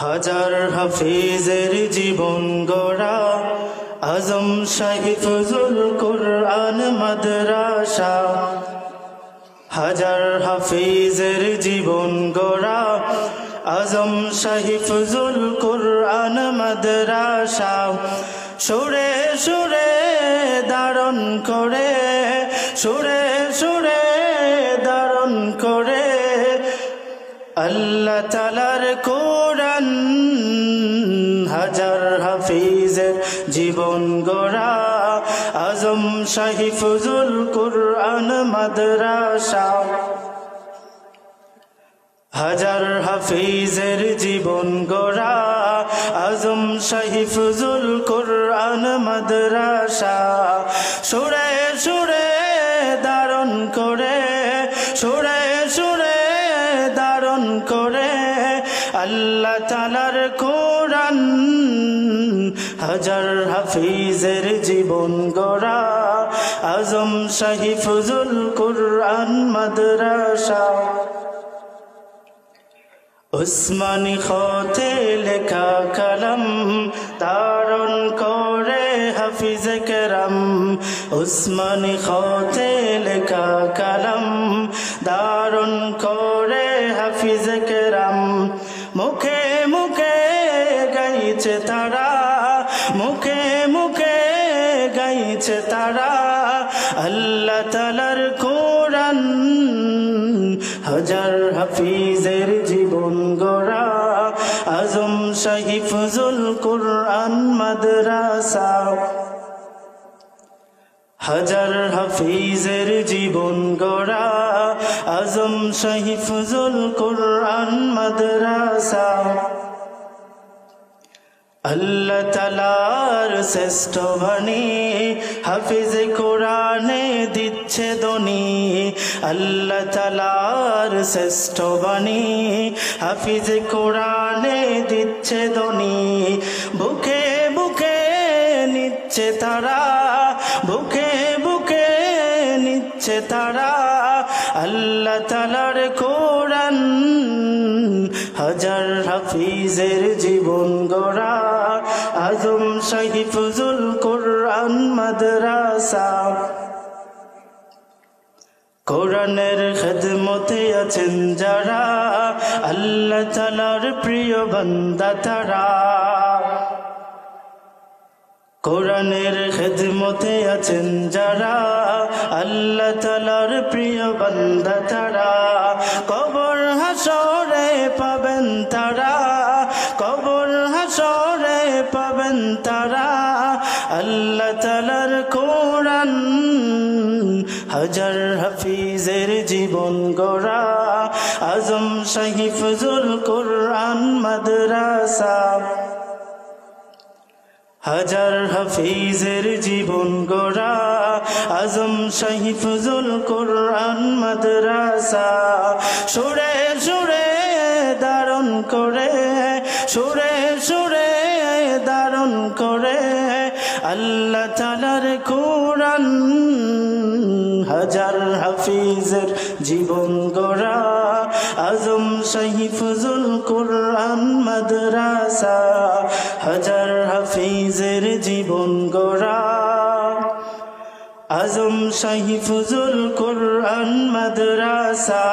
হাজার হাফিজের জীবন গড়া, আজম শাহিফুজুল কুরআন মাদ্রাসা। হাজার হাফিজের জীবন গড়া, আজম শাহিফুজুল কুরআন মাদ্রাসা। সুরে সুরে ধারণ করে, সুরে সুরে ধারণ করে, আল্লাহ তালার কোরআন হাজার হাফিজের জীবন গড়া। আজম শাহিফুজুল কুরআন মাদ্রাসা। হাজার হাফিজের জীবন গড়া। আজম শাহিফুজুল কুরআন মাদ্রাসা। সুরে সুরে ধারণ করে, সুরে সুরে ধারণ করে। আল্লাহ তালার কোরআন হাজার হাফিজের জীবন গড়া, আজম শাহিফুজুল কুরআন মাদ্রাসা। উসমানি খতে লেখা কলম, তারণ করে হাফিজ করম। উসমানি খতে লেখা কলম দারুণ করে হাফিজ করম। মুখে মুখে গাইছে তারা গাইছে তারা। আল্লাহ তালার কোরআন হাজার হাফিজের জীবন গড়া। আজম শাহিফুজুল কুরআন মাদ্রাসা। হাজার হাফিজের জীবন গড়া। আজম শাহিফুজুল কুরআন মাদ্রাসা। আল্লাহ তালার শ্রেষ্ঠ বাণী, হাফিজ কোরআনে দিচ্ছে দনি আল্লাহ তালার শ্রেষ্ঠ বাণী, হাফিজ কোরআনে দিচ্ছে দনি বুকে বুকে নিচ্ছে তারা, বুকে বুকে নিচ্ছে তারা। আল্লাহ তালার কোরআন হাজার হাফিজের জীবন গড়া। আজম শাহিফুজুল কোরআন মাদ্রাসা। কোরআনের খেদমতে আছেন যারা, আল্লাহ তালার প্রিয় বান্দা তারা। কোরআনের খেদমতে আছেন যারা, আল্লাহ তালার প্রিয় বান্দা তারা। কবর হাসরে পাবেন তারা। পাবেন তারা, আল্লাহ তালার কোরআন হাজার হাফিজের জীবন গড়া, আজম শাহিফুজুল কোরআন মাদ্রাসা। হাজার হাফিজের জীবন গড়া, আজম শাহিফুজুল কোরআন মাদ্রাসা। সুরে সুরে ধারণ করে, সুরে তালার কোরআন হাজার হাফিজের জীবন গড়া। আজম শাহিফুজুল কোরআন মাদ্রাসা হাজার হাফিজের জীবন গড়া। আজম শাহিফুজুল কোরআন মাদ্রাসা